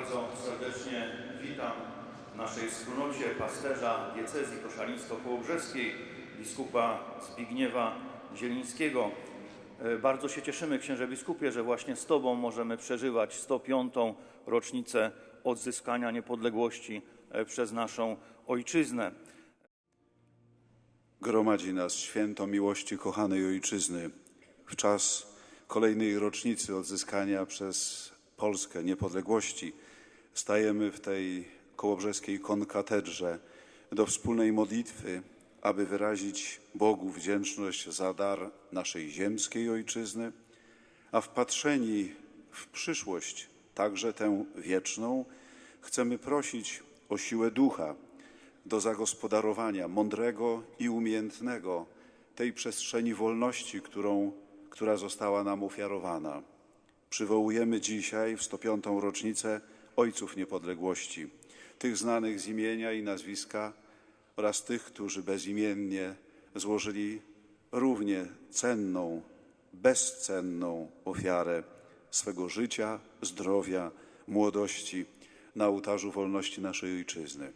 Bardzo serdecznie witam w naszej wspólnocie pasterza diecezji koszalińsko-kołobrzeskiej, biskupa Zbigniewa Zielińskiego. E, Bardzo się cieszymy, księże biskupie, że właśnie z Tobą możemy przeżywać 105. rocznicę odzyskania niepodległości e, przez naszą ojczyznę. Gromadzi nas święto miłości kochanej ojczyzny w czas kolejnej rocznicy odzyskania przez Polskę niepodległości. Stajemy w tej kołobrzeskiej konkatedrze do wspólnej modlitwy, aby wyrazić Bogu wdzięczność za dar naszej ziemskiej ojczyzny, a wpatrzeni w przyszłość, także tę wieczną, chcemy prosić o siłę ducha do zagospodarowania mądrego i umiejętnego tej przestrzeni wolności, którą, która została nam ofiarowana. Przywołujemy dzisiaj w 105. rocznicę Ojców Niepodległości, tych znanych z imienia i nazwiska oraz tych, którzy bezimiennie złożyli równie cenną, bezcenną ofiarę swego życia, zdrowia, młodości na ołtarzu wolności naszej Ojczyzny.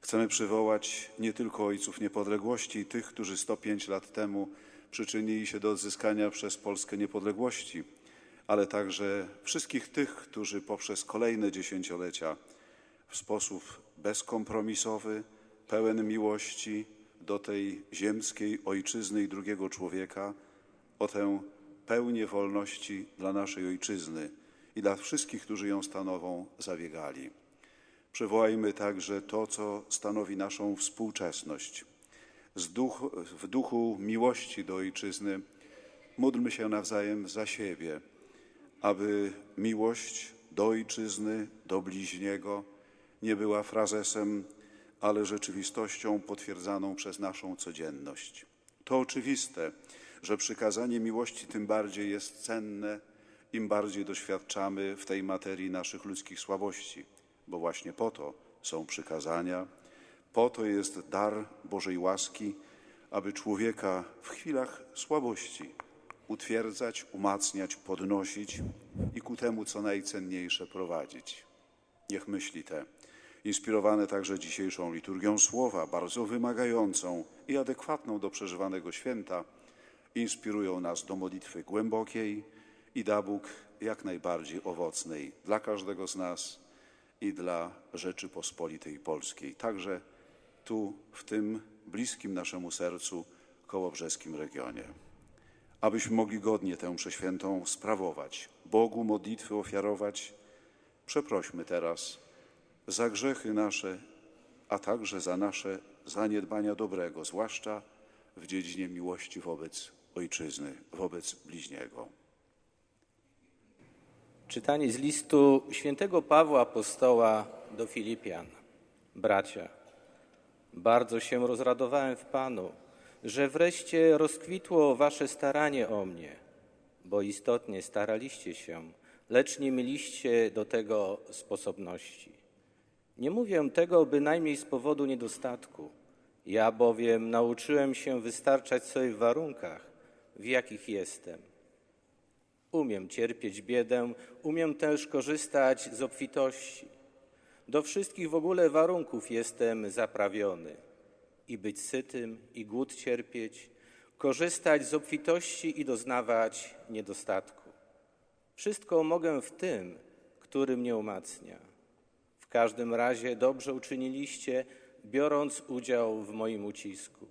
Chcemy przywołać nie tylko ojców niepodległości i tych, którzy 105 lat temu przyczynili się do odzyskania przez Polskę niepodległości, ale także wszystkich tych, którzy poprzez kolejne dziesięciolecia w sposób bezkompromisowy, pełen miłości do tej ziemskiej ojczyzny i drugiego człowieka, o tę pełnię wolności dla naszej ojczyzny i dla wszystkich, którzy ją stanowią, zabiegali. Przywołajmy także to, co stanowi naszą współczesność. W duchu miłości do ojczyzny módlmy się nawzajem za siebie, aby miłość do ojczyzny, do bliźniego nie była frazesem, ale rzeczywistością potwierdzaną przez naszą codzienność. To oczywiste, że przykazanie miłości tym bardziej jest cenne, im bardziej doświadczamy w tej materii naszych ludzkich słabości, bo właśnie po to są przykazania, po to jest dar Bożej łaski, aby człowieka w chwilach słabości utwierdzać, umacniać, podnosić i ku temu, co najcenniejsze, prowadzić. Niech myśli te, inspirowane także dzisiejszą liturgią słowa, bardzo wymagającą i adekwatną do przeżywanego święta, inspirują nas do modlitwy głębokiej i da Bóg jak najbardziej owocnej dla każdego z nas i dla Rzeczypospolitej Polskiej, także tu, w tym bliskim naszemu sercu kołobrzeskim regionie. Abyśmy mogli godnie tę przeświętą sprawować, Bogu modlitwy ofiarować, przeprośmy teraz za grzechy nasze, a także za nasze zaniedbania dobrego, zwłaszcza w dziedzinie miłości wobec ojczyzny, wobec bliźniego. Czytanie z listu świętego Pawła Apostoła do Filipian. Bracia, bardzo się rozradowałem w Panu, że wreszcie rozkwitło wasze staranie o mnie, bo istotnie staraliście się, lecz nie mieliście do tego sposobności. Nie mówię tego bynajmniej z powodu niedostatku. Ja bowiem nauczyłem się wystarczać sobie w warunkach, w jakich jestem. Umiem cierpieć biedę, umiem też korzystać z obfitości. Do wszystkich w ogóle warunków jestem zaprawiony. I być sytym, i głód cierpieć, korzystać z obfitości i doznawać niedostatku. Wszystko mogę w tym, który mnie umacnia. W każdym razie dobrze uczyniliście, biorąc udział w moim ucisku.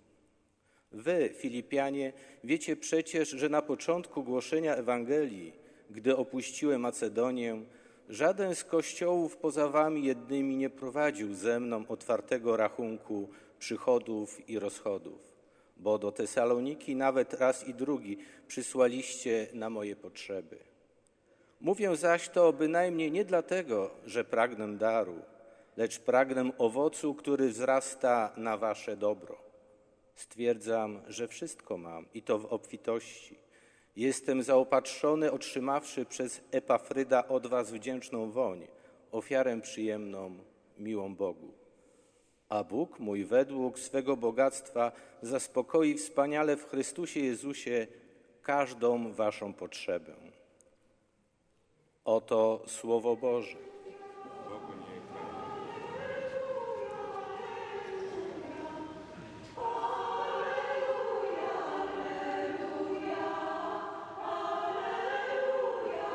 Wy, Filipianie, wiecie przecież, że na początku głoszenia Ewangelii, gdy opuściłem Macedonię, żaden z kościołów poza wami jednymi nie prowadził ze mną otwartego rachunku przychodów i rozchodów, bo do Tesaloniki nawet raz i drugi przysłaliście na moje potrzeby. Mówię zaś to bynajmniej nie dlatego, że pragnę daru, lecz pragnę owocu, który wzrasta na wasze dobro. Stwierdzam, że wszystko mam i to w obfitości. Jestem zaopatrzony, otrzymawszy przez Epafryda od was wdzięczną woń, ofiarę przyjemną, miłą Bogu a Bóg mój według swego bogactwa zaspokoi wspaniale w Chrystusie Jezusie każdą waszą potrzebę. Oto Słowo Boże.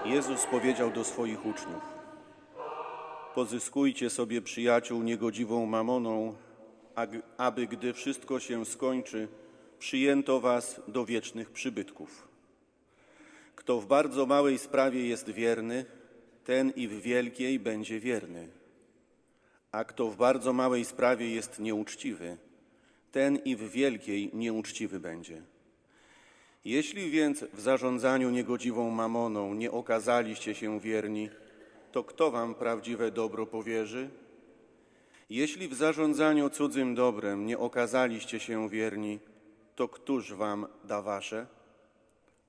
Jezus powiedział do swoich uczniów: Pozyskujcie sobie przyjaciół niegodziwą mamoną, aby gdy wszystko się skończy, przyjęto was do wiecznych przybytków. Kto w bardzo małej sprawie jest wierny, ten i w wielkiej będzie wierny. A kto w bardzo małej sprawie jest nieuczciwy, ten i w wielkiej nieuczciwy będzie. Jeśli więc w zarządzaniu niegodziwą mamoną nie okazaliście się wierni, to kto wam prawdziwe dobro powierzy? Jeśli w zarządzaniu cudzym dobrem nie okazaliście się wierni, to któż wam da wasze?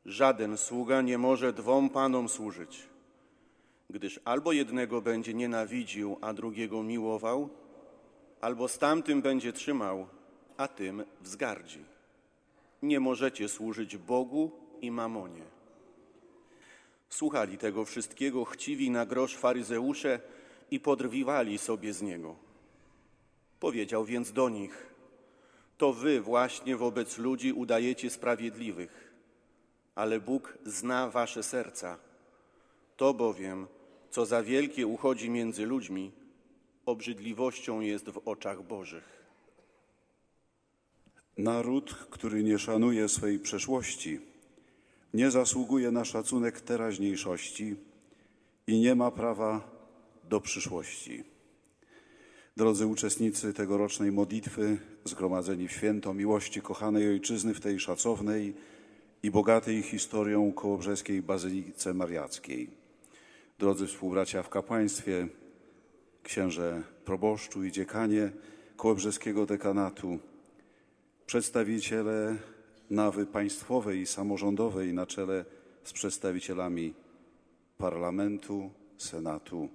Żaden sługa nie może dwom panom służyć, gdyż albo jednego będzie nienawidził, a drugiego miłował, albo z tamtym będzie trzymał, a tym wzgardzi. Nie możecie służyć Bogu i mamonie. Słuchali tego wszystkiego chciwi na grosz faryzeusze i podrwiwali sobie z niego. Powiedział więc do nich: To wy właśnie wobec ludzi udajecie sprawiedliwych, ale Bóg zna wasze serca. To bowiem, co za wielkie uchodzi między ludźmi, obrzydliwością jest w oczach Bożych. Naród, który nie szanuje swej przeszłości, nie zasługuje na szacunek teraźniejszości i nie ma prawa do przyszłości. Drodzy uczestnicy tegorocznej modlitwy, zgromadzeni w święto miłości kochanej Ojczyzny w tej szacownej i bogatej historią kołobrzeskiej Bazylice Mariackiej. Drodzy współbracia w kapłaństwie, księże proboszczu i dziekanie kołobrzeskiego dekanatu, przedstawiciele nawy państwowej i samorządowej na czele z przedstawicielami parlamentu, senatu,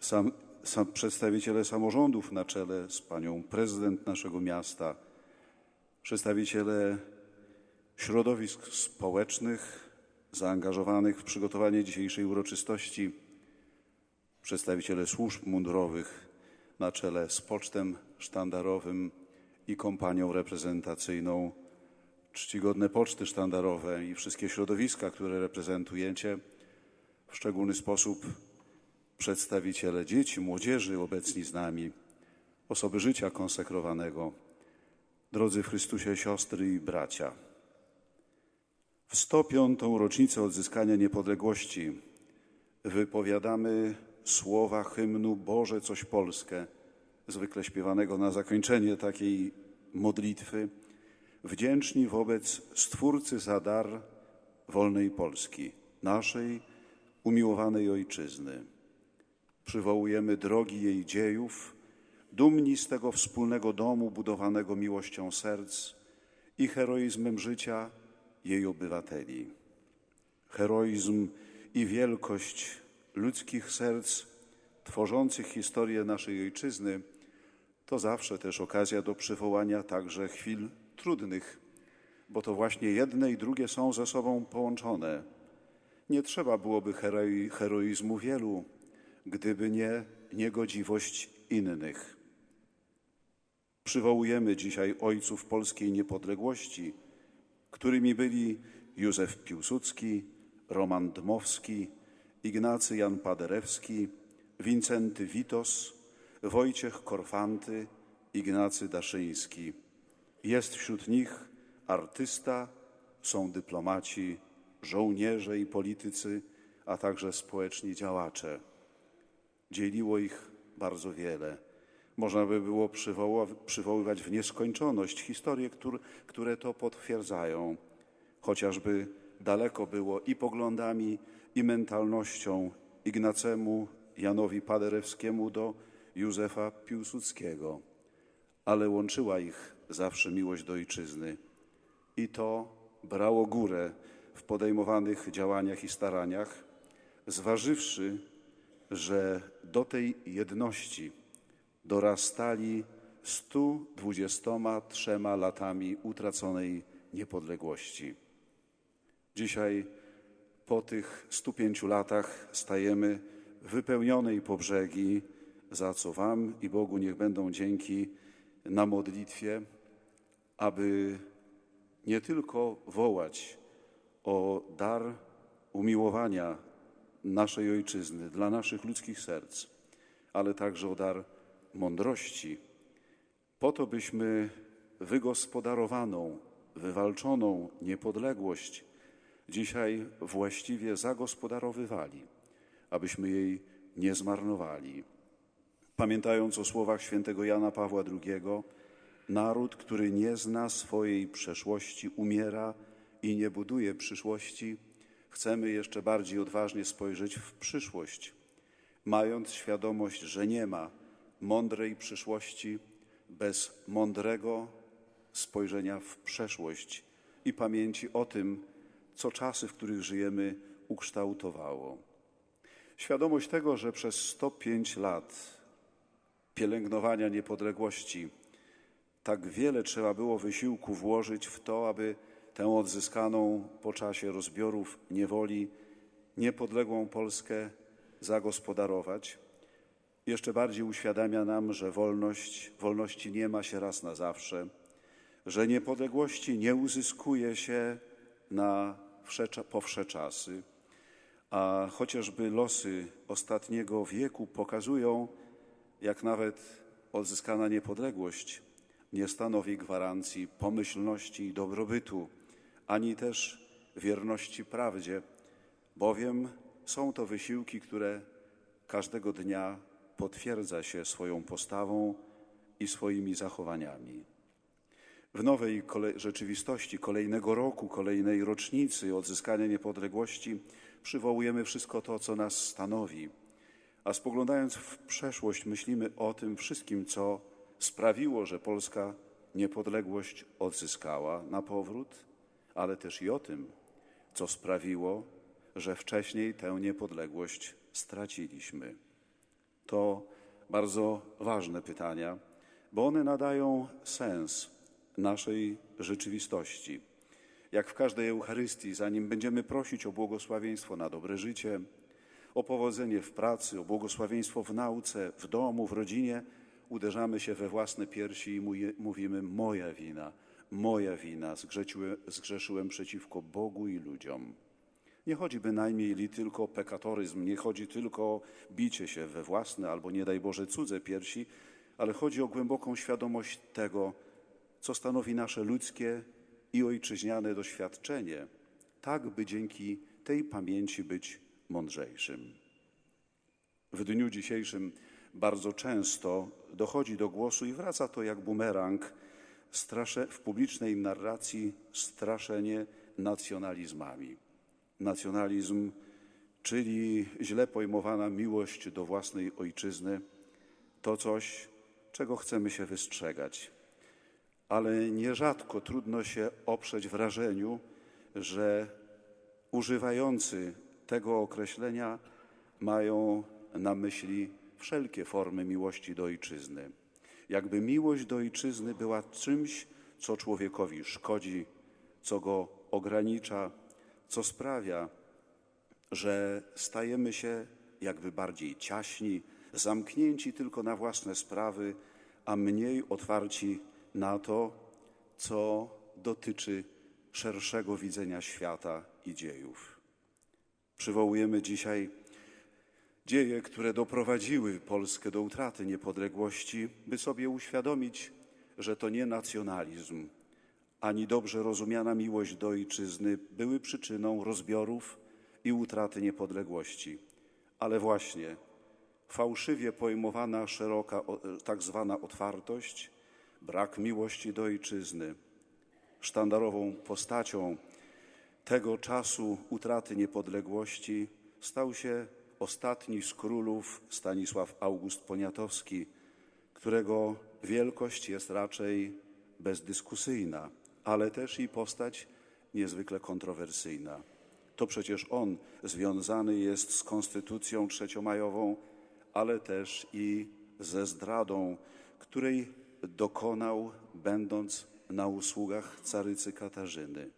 sam, sam, przedstawiciele samorządów na czele z panią prezydent naszego miasta, przedstawiciele środowisk społecznych zaangażowanych w przygotowanie dzisiejszej uroczystości, przedstawiciele służb mundurowych na czele z pocztem sztandarowym i kompanią reprezentacyjną, czcigodne poczty sztandarowe i wszystkie środowiska, które reprezentujecie, w szczególny sposób przedstawiciele dzieci, młodzieży obecni z nami, osoby życia konsekrowanego, drodzy w Chrystusie siostry i bracia. W 105. rocznicę odzyskania niepodległości wypowiadamy słowa hymnu Boże coś Polskę, zwykle śpiewanego na zakończenie takiej modlitwy, wdzięczni wobec Stwórcy za dar wolnej Polski, naszej umiłowanej Ojczyzny. Przywołujemy drogi jej dziejów, dumni z tego wspólnego domu budowanego miłością serc i heroizmem życia jej obywateli. Heroizm i wielkość ludzkich serc tworzących historię naszej Ojczyzny to zawsze też okazja do przywołania także chwil trudnych, bo to właśnie jedne i drugie są ze sobą połączone. Nie trzeba byłoby heroi, heroizmu wielu, gdyby nie niegodziwość innych. Przywołujemy dzisiaj ojców polskiej niepodległości, którymi byli Józef Piłsudski, Roman Dmowski, Ignacy Jan Paderewski, Wincenty Witos, Wojciech Korfanty, Ignacy Daszyński. Jest wśród nich artysta, są dyplomaci, żołnierze i politycy, a także społeczni działacze. Dzieliło ich bardzo wiele. Można by było przywoływać w nieskończoność historie, które to potwierdzają, chociażby daleko było i poglądami, i mentalnością Ignacemu Janowi Paderewskiemu do Józefa Piłsudskiego, ale łączyła ich zawsze miłość do ojczyzny i to brało górę w podejmowanych działaniach i staraniach, zważywszy, że do tej jedności dorastali 123 latami utraconej niepodległości. Dzisiaj, po tych 105 latach, stajemy wypełnionej po brzegi, za co Wam i Bogu niech będą dzięki na modlitwie, aby nie tylko wołać o dar umiłowania naszej ojczyzny, dla naszych ludzkich serc, ale także o dar mądrości, po to byśmy wygospodarowaną, wywalczoną niepodległość dzisiaj właściwie zagospodarowywali, abyśmy jej nie zmarnowali. Pamiętając o słowach świętego Jana Pawła II, naród, który nie zna swojej przeszłości, umiera i nie buduje przyszłości, chcemy jeszcze bardziej odważnie spojrzeć w przyszłość, mając świadomość, że nie ma mądrej przyszłości bez mądrego spojrzenia w przeszłość i pamięci o tym, co czasy, w których żyjemy, ukształtowało. Świadomość tego, że przez 105 lat pielęgnowania niepodległości. Tak wiele trzeba było wysiłku włożyć w to, aby tę odzyskaną po czasie rozbiorów niewoli niepodległą Polskę zagospodarować, jeszcze bardziej uświadamia nam, że wolność, wolności nie ma się raz na zawsze, że niepodległości nie uzyskuje się na wsze, po czasy, a chociażby losy ostatniego wieku pokazują, jak nawet odzyskana niepodległość nie stanowi gwarancji pomyślności i dobrobytu, ani też wierności prawdzie, bowiem są to wysiłki, które każdego dnia potwierdza się swoją postawą i swoimi zachowaniami. W nowej kole rzeczywistości kolejnego roku, kolejnej rocznicy odzyskania niepodległości przywołujemy wszystko to, co nas stanowi, a spoglądając w przeszłość, myślimy o tym wszystkim, co sprawiło, że Polska niepodległość odzyskała na powrót, ale też i o tym, co sprawiło, że wcześniej tę niepodległość straciliśmy. To bardzo ważne pytania, bo one nadają sens naszej rzeczywistości. Jak w każdej Eucharystii, zanim będziemy prosić o błogosławieństwo na dobre życie, o powodzenie w pracy, o błogosławieństwo w nauce, w domu, w rodzinie, uderzamy się we własne piersi i mówimy: Moja wina, moja wina, zgrzeszyłem, przeciwko Bogu i ludziom. Nie chodzi bynajmniej tylko o pekatoryzm, nie chodzi tylko o bicie się we własne albo nie daj Boże cudze piersi, ale chodzi o głęboką świadomość tego, co stanowi nasze ludzkie i ojczyźniane doświadczenie, tak by dzięki tej pamięci być mądrzejszym. W dniu dzisiejszym bardzo często dochodzi do głosu i wraca to jak bumerang strasze, w publicznej narracji straszenie nacjonalizmami. Nacjonalizm, czyli źle pojmowana miłość do własnej ojczyzny, to coś, czego chcemy się wystrzegać. Ale nierzadko trudno się oprzeć wrażeniu, że używający tego określenia mają na myśli wszelkie formy miłości do ojczyzny. Jakby miłość do ojczyzny była czymś, co człowiekowi szkodzi, co go ogranicza, co sprawia, że stajemy się jakby bardziej ciaśni, zamknięci tylko na własne sprawy, a mniej otwarci na to, co dotyczy szerszego widzenia świata i dziejów. Przywołujemy dzisiaj dzieje, które doprowadziły Polskę do utraty niepodległości, by sobie uświadomić, że to nie nacjonalizm, ani dobrze rozumiana miłość do ojczyzny były przyczyną rozbiorów i utraty niepodległości, ale właśnie fałszywie pojmowana szeroka tak zwana otwartość, brak miłości do ojczyzny, sztandarową postacią tego czasu utraty niepodległości stał się ostatni z królów Stanisław August Poniatowski, którego wielkość jest raczej bezdyskusyjna, ale też i postać niezwykle kontrowersyjna. To przecież on związany jest z konstytucją trzeciomajową, ale też i ze zdradą, której dokonał, będąc na usługach carycy Katarzyny.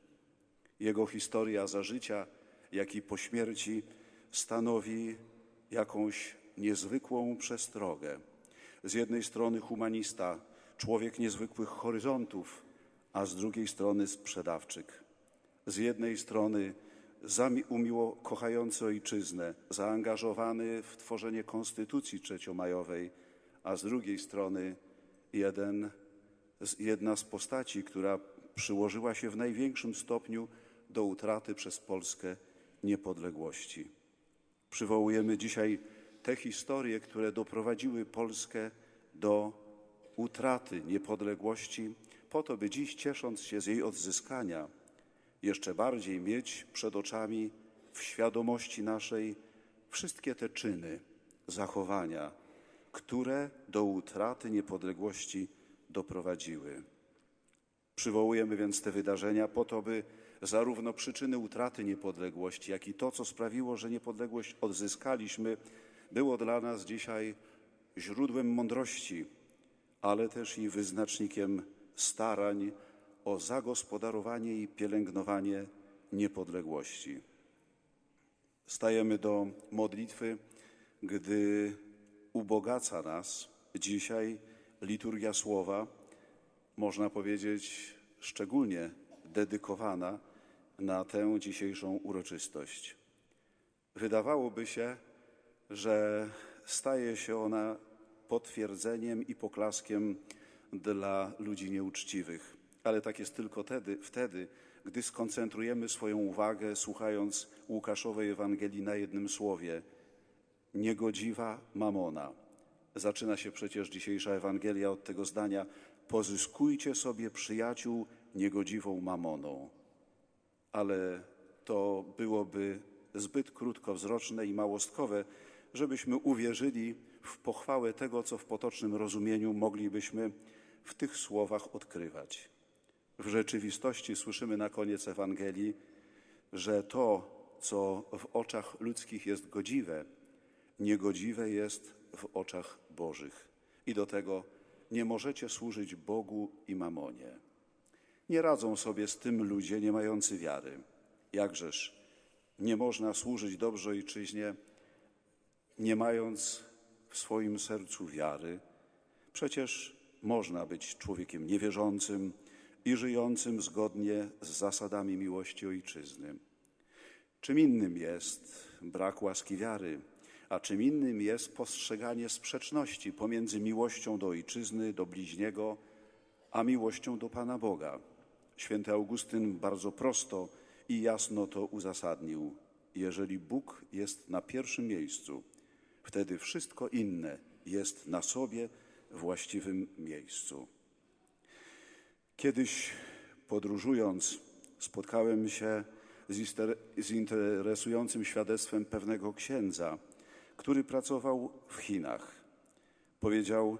Jego historia za życia, jak i po śmierci stanowi jakąś niezwykłą przestrogę. Z jednej strony humanista, człowiek niezwykłych horyzontów, a z drugiej strony sprzedawczyk. Z jednej strony umiło kochający ojczyznę, zaangażowany w tworzenie konstytucji trzeciomajowej, a z drugiej strony jeden, jedna z postaci, która przyłożyła się w największym stopniu do utraty przez Polskę niepodległości. Przywołujemy dzisiaj te historie, które doprowadziły Polskę do utraty niepodległości, po to, by dziś, ciesząc się z jej odzyskania, jeszcze bardziej mieć przed oczami w świadomości naszej wszystkie te czyny, zachowania, które do utraty niepodległości doprowadziły. Przywołujemy więc te wydarzenia po to, by zarówno przyczyny utraty niepodległości, jak i to, co sprawiło, że niepodległość odzyskaliśmy, było dla nas dzisiaj źródłem mądrości, ale też i wyznacznikiem starań o zagospodarowanie i pielęgnowanie niepodległości. Stajemy do modlitwy, gdy ubogaca nas dzisiaj liturgia słowa, można powiedzieć szczególnie dedykowana na tę dzisiejszą uroczystość. Wydawałoby się, że staje się ona potwierdzeniem i poklaskiem dla ludzi nieuczciwych, ale tak jest tylko wtedy, wtedy gdy skoncentrujemy swoją uwagę, słuchając Łukaszowej Ewangelii na jednym słowie niegodziwa mamona. Zaczyna się przecież dzisiejsza Ewangelia od tego zdania: Pozyskujcie sobie przyjaciół niegodziwą mamoną. Ale to byłoby zbyt krótkowzroczne i małostkowe, żebyśmy uwierzyli w pochwałę tego, co w potocznym rozumieniu moglibyśmy w tych słowach odkrywać. W rzeczywistości słyszymy na koniec Ewangelii, że to, co w oczach ludzkich jest godziwe, niegodziwe jest w oczach Bożych. I do tego nie możecie służyć Bogu i mamonie. Nie radzą sobie z tym ludzie nie mający wiary. Jakżeż nie można służyć dobrze ojczyźnie, nie mając w swoim sercu wiary? Przecież można być człowiekiem niewierzącym i żyjącym zgodnie z zasadami miłości ojczyzny. Czym innym jest brak łaski wiary, a czym innym jest postrzeganie sprzeczności pomiędzy miłością do ojczyzny, do bliźniego, a miłością do Pana Boga. Święty Augustyn bardzo prosto i jasno to uzasadnił. Jeżeli Bóg jest na pierwszym miejscu, wtedy wszystko inne jest na sobie właściwym miejscu. Kiedyś podróżując, spotkałem się z, z interesującym świadectwem pewnego księdza, który pracował w Chinach. Powiedział,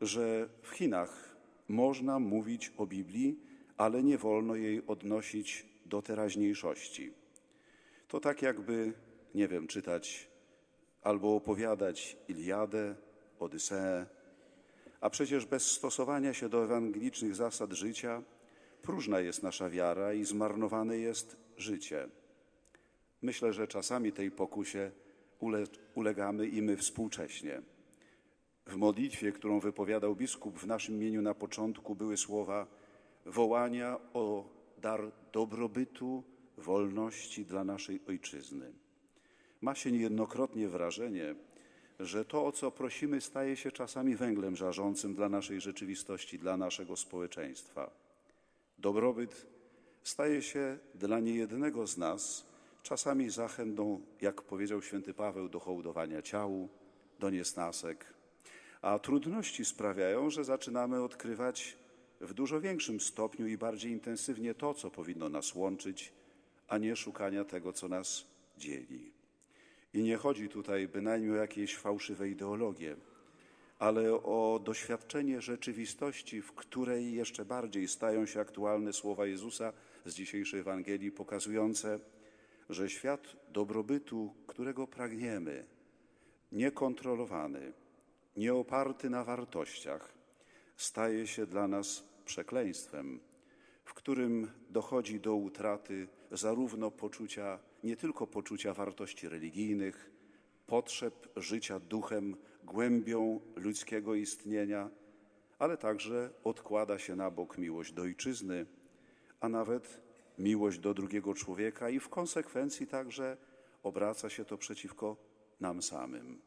że w Chinach można mówić o Biblii, ale nie wolno jej odnosić do teraźniejszości. To tak jakby, nie wiem, czytać albo opowiadać Iliadę, Odyseę, a przecież bez stosowania się do ewangelicznych zasad życia próżna jest nasza wiara i zmarnowane jest życie. Myślę, że czasami tej pokusie ule, ulegamy i my współcześnie. W modlitwie, którą wypowiadał biskup w naszym imieniu na początku, były słowa wołania o dar dobrobytu, wolności dla naszej ojczyzny. Ma się niejednokrotnie wrażenie, że to, o co prosimy, staje się czasami węglem żarzącym dla naszej rzeczywistości, dla naszego społeczeństwa. Dobrobyt staje się dla niejednego z nas czasami zachętą, jak powiedział święty Paweł, do hołdowania ciału, do niesnasek, a trudności sprawiają, że zaczynamy odkrywać w dużo większym stopniu i bardziej intensywnie to, co powinno nas łączyć, a nie szukania tego, co nas dzieli. I nie chodzi tutaj bynajmniej o jakieś fałszywe ideologie, ale o doświadczenie rzeczywistości, w której jeszcze bardziej stają się aktualne słowa Jezusa z dzisiejszej Ewangelii, pokazujące, że świat dobrobytu, którego pragniemy, niekontrolowany, nieoparty na wartościach, staje się dla nas przekleństwem, w którym dochodzi do utraty zarówno poczucia, nie tylko poczucia wartości religijnych, potrzeb życia duchem, głębią ludzkiego istnienia, ale także odkłada się na bok miłość do ojczyzny, a nawet miłość do drugiego człowieka i w konsekwencji także obraca się to przeciwko nam samym.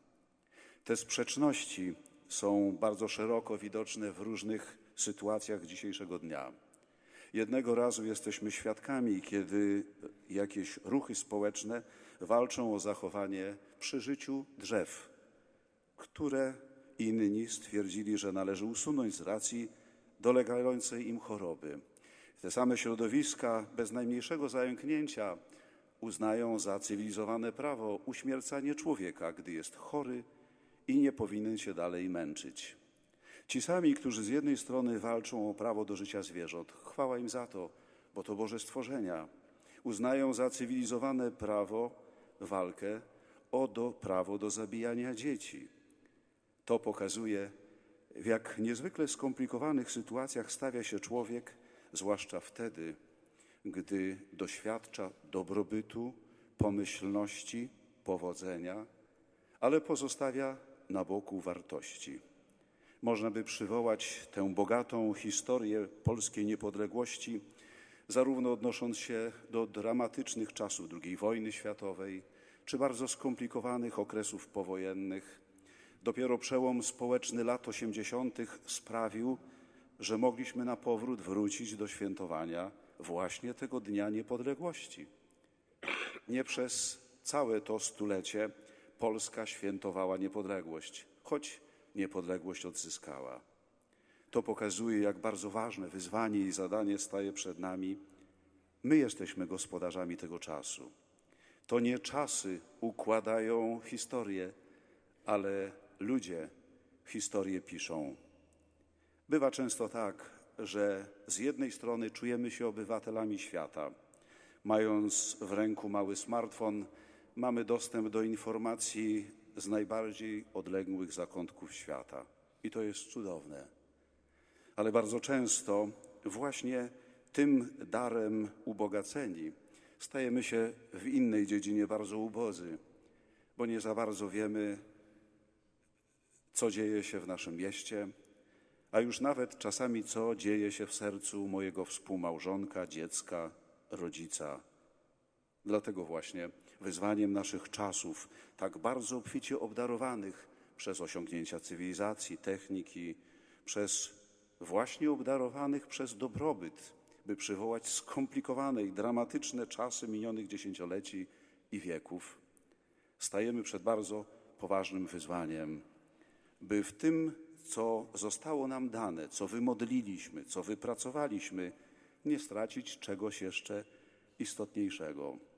Te sprzeczności są bardzo szeroko widoczne w różnych sytuacjach dzisiejszego dnia. Jednego razu jesteśmy świadkami, kiedy jakieś ruchy społeczne walczą o zachowanie przy życiu drzew, które inni stwierdzili, że należy usunąć z racji dolegającej im choroby. Te same środowiska bez najmniejszego zająknięcia uznają za cywilizowane prawo uśmiercanie człowieka, gdy jest chory i nie powinien się dalej męczyć. Ci sami, którzy z jednej strony walczą o prawo do życia zwierząt, chwała im za to, bo to Boże stworzenia, uznają za cywilizowane prawo walkę o do, prawo do zabijania dzieci. To pokazuje, w jak niezwykle skomplikowanych sytuacjach stawia się człowiek, zwłaszcza wtedy, gdy doświadcza dobrobytu, pomyślności, powodzenia, ale pozostawia na boku wartości. Można by przywołać tę bogatą historię polskiej niepodległości, zarówno odnosząc się do dramatycznych czasów II wojny światowej, czy bardzo skomplikowanych okresów powojennych. Dopiero przełom społeczny lat 80. sprawił, że mogliśmy na powrót wrócić do świętowania właśnie tego Dnia Niepodległości. Nie przez całe to stulecie Polska świętowała niepodległość, choć niepodległość odzyskała. To pokazuje, jak bardzo ważne wyzwanie i zadanie staje przed nami. My jesteśmy gospodarzami tego czasu. To nie czasy układają historię, ale ludzie historię piszą. Bywa często tak, że z jednej strony czujemy się obywatelami świata. Mając w ręku mały smartfon, mamy dostęp do informacji z najbardziej odległych zakątków świata. I to jest cudowne. Ale bardzo często właśnie tym darem ubogaceni stajemy się w innej dziedzinie bardzo ubodzy, bo nie za bardzo wiemy, co dzieje się w naszym mieście, a już nawet czasami co dzieje się w sercu mojego współmałżonka, dziecka, rodzica. Dlatego właśnie wyzwaniem naszych czasów, tak bardzo obficie obdarowanych przez osiągnięcia cywilizacji, techniki, przez właśnie obdarowanych przez dobrobyt, by przywołać skomplikowane i dramatyczne czasy minionych dziesięcioleci i wieków, stajemy przed bardzo poważnym wyzwaniem, by w tym, co zostało nam dane, co wymodliliśmy, co wypracowaliśmy, nie stracić czegoś jeszcze istotniejszego.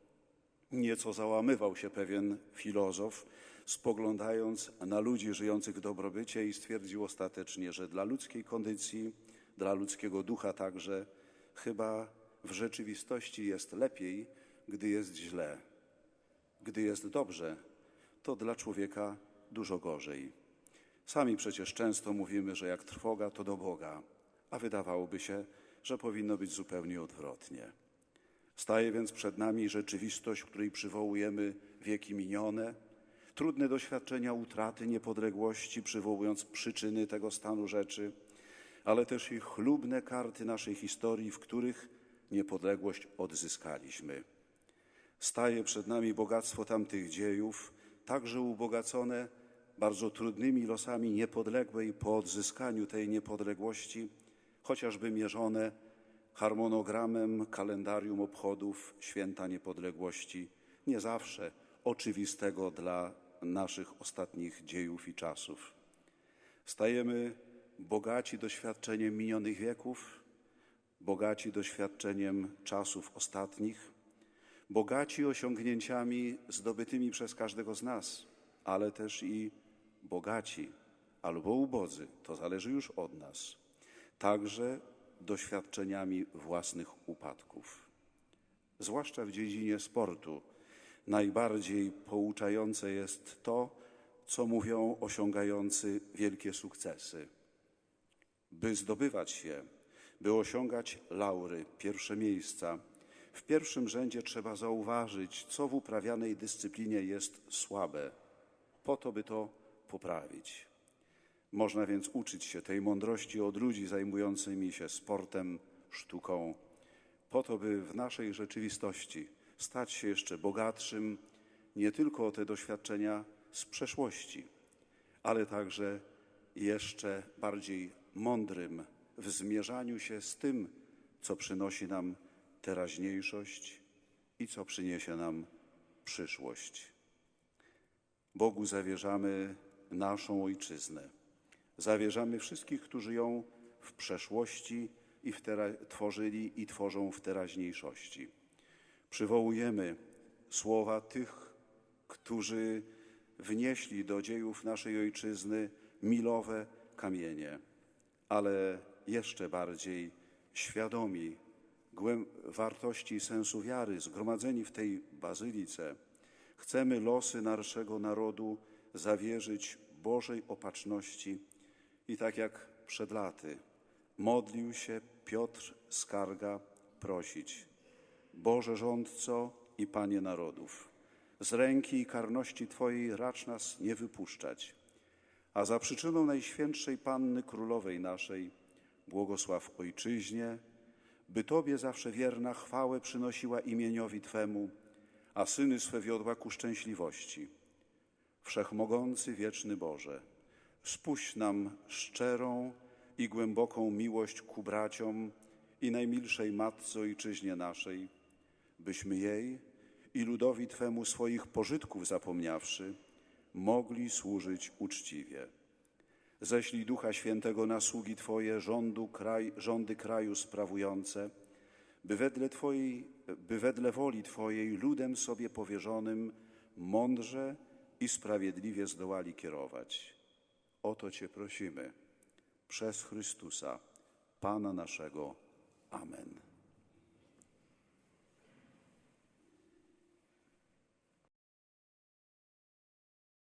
Nieco załamywał się pewien filozof, spoglądając na ludzi żyjących w dobrobycie i stwierdził ostatecznie, że dla ludzkiej kondycji, dla ludzkiego ducha także, chyba w rzeczywistości jest lepiej, gdy jest źle. Gdy jest dobrze, to dla człowieka dużo gorzej. Sami przecież często mówimy, że jak trwoga, to do Boga, a wydawałoby się, że powinno być zupełnie odwrotnie. Staje więc przed nami rzeczywistość, której przywołujemy wieki minione, trudne doświadczenia utraty niepodległości, przywołując przyczyny tego stanu rzeczy, ale też i chlubne karty naszej historii, w których niepodległość odzyskaliśmy. Staje przed nami bogactwo tamtych dziejów, także ubogacone bardzo trudnymi losami niepodległej po odzyskaniu tej niepodległości, chociażby mierzone harmonogramem kalendarium obchodów Święta Niepodległości, nie zawsze oczywistego dla naszych ostatnich dziejów i czasów. Stajemy bogaci doświadczeniem minionych wieków, bogaci doświadczeniem czasów ostatnich, bogaci osiągnięciami zdobytymi przez każdego z nas, ale też i bogaci albo ubodzy, to zależy już od nas, także doświadczeniami własnych upadków. Zwłaszcza w dziedzinie sportu najbardziej pouczające jest to, co mówią osiągający wielkie sukcesy. By zdobywać się, by osiągać laury, pierwsze miejsca, w pierwszym rzędzie trzeba zauważyć, co w uprawianej dyscyplinie jest słabe, po to, by to poprawić. Można więc uczyć się tej mądrości od ludzi zajmującymi się sportem, sztuką. po to, by w naszej rzeczywistości stać się jeszcze bogatszym nie tylko o te doświadczenia z przeszłości, ale także jeszcze bardziej mądrym w zmierzaniu się z tym, co przynosi nam teraźniejszość i co przyniesie nam przyszłość. Bogu zawierzamy naszą ojczyznę. Zawierzamy wszystkich, którzy ją w przeszłości i w tworzyli i tworzą w teraźniejszości. Przywołujemy słowa tych, którzy wnieśli do dziejów naszej ojczyzny milowe kamienie, ale jeszcze bardziej świadomi wartości i sensu wiary, zgromadzeni w tej bazylice, chcemy losy naszego narodu zawierzyć Bożej opatrzności i tak jak przed laty modlił się Piotr Skarga prosić Boże rządco i Panie narodów, z ręki i karności Twojej racz nas nie wypuszczać, a za przyczyną Najświętszej Panny Królowej naszej błogosław Ojczyźnie, by Tobie zawsze wierna chwałę przynosiła imieniowi Twemu, a syny swe wiodła ku szczęśliwości. Wszechmogący wieczny Boże, spuść nam szczerą i głęboką miłość ku braciom i najmilszej Matce Ojczyźnie naszej, byśmy jej i ludowi Twemu swoich pożytków zapomniawszy, mogli służyć uczciwie. Ześlij Ducha Świętego na sługi Twoje, rządu, kraj, rządy kraju sprawujące, by wedle, Twojej, by wedle woli Twojej ludem sobie powierzonym mądrze i sprawiedliwie zdołali kierować. O to Cię prosimy. Przez Chrystusa, Pana naszego. Amen.